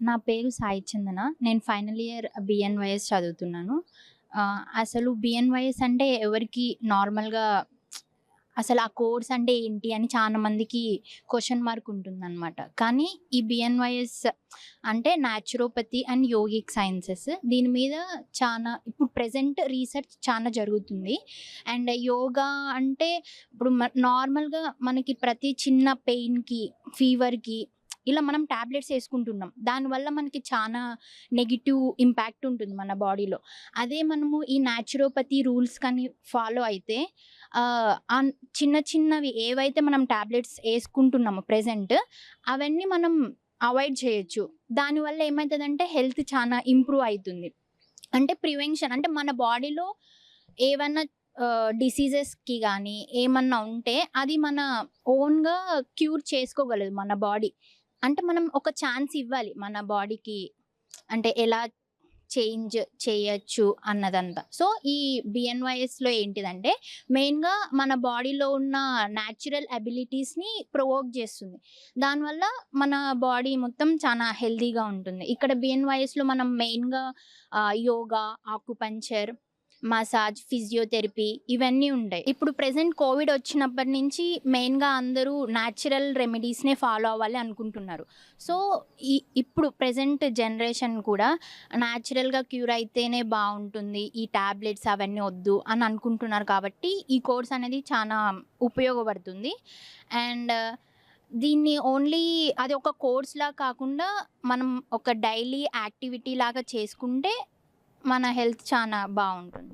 నా పేరు సాయి చందన. నేను ఫైనల్ ఇయర్ బిఎన్వైఎస్ చదువుతున్నాను. అసలు బిఎన్వైఎస్ అంటే ఎవరికి నార్మల్గా అసలు ఆ కోర్స్ అంటే ఏంటి అని చాలా మందికి క్వశ్చన్ మార్క్ ఉంటుందన్నమాట. కానీ ఈ బిఎన్వైఎస్ అంటే న్యాచురోపతి అండ్ యోగిక్ సైన్సెస్ దీని మీద చాలా ఇప్పుడు ప్రజెంట్ రీసెర్చ్ చాలా జరుగుతుంది. అండ్ యోగా అంటే ఇప్పుడు నార్మల్గా మనకి ప్రతి చిన్న పెయిన్కి ఫీవర్కి ఇలా మనం ట్యాబ్లెట్స్ వేసుకుంటున్నాం. దానివల్ల మనకి చాలా నెగిటివ్ ఇంపాక్ట్ ఉంటుంది మన బాడీలో. అదే మనము ఈ న్యాచురోపతి రూల్స్ కానీ ఫాలో అయితే చిన్న చిన్నవి ఏవైతే మనం ట్యాబ్లెట్స్ వేసుకుంటున్నామో ప్రెసెంట్ అవన్నీ మనం అవాయిడ్ చేయొచ్చు. దానివల్ల ఏమవుతుందంటే హెల్త్ చాలా ఇంప్రూవ్ అవుతుంది అంటే ప్రివెన్షన్ అంటే మన బాడీలో ఏమన్నా డిసీజెస్కి కానీ ఏమన్నా ఉంటే అది మన ఓన్గా క్యూర్ చేసుకోగలదు మన బాడీ. అంటే మనం ఒక ఛాన్స్ ఇవ్వాలి మన బాడీకి. అంటే ఎలా చేంజ్ చేయొచ్చు అన్నదంతా. సో ఈ బిఎన్వైఎస్లో ఏంటిదంటే మెయిన్గా మన బాడీలో ఉన్న న్యాచురల్ అబిలిటీస్ని ప్రొవోక్ చేస్తుంది. దానివల్ల మన బాడీ మొత్తం చాలా హెల్తీగా ఉంటుంది. ఇక్కడ బిఎన్వైఎస్లో మనం మెయిన్గా యోగా ఆకుపంచర్ మసాజ్ ఫిజియోథెరపీ ఇవన్నీ ఉంటాయి ఇప్పుడు ప్రెసెంట్ కోవిడ్ వచ్చినప్పటి నుంచి మెయిన్గా అందరూ న్యాచురల్ రెమెడీస్నే ఫాలో అవ్వాలి అనుకుంటున్నారు. సో ఈ ఇప్పుడు ప్రెసెంట్ జనరేషన్ కూడా న్యాచురల్గా క్యూర్ అయితేనే బాగుంటుంది ఈ టాబ్లెట్స్ అవన్నీ వద్దు అని అనుకుంటున్నారు కాబట్టి ఈ కోర్స్ అనేది చాలా ఉపయోగపడుతుంది. అండ్ దీన్ని ఓన్లీ అది ఒక కోర్స్లా కాకుండా మనం ఒక డైలీ యాక్టివిటీ లాగా చేసుకుంటే మన హెల్త్ చాలా బాగుంటుంది.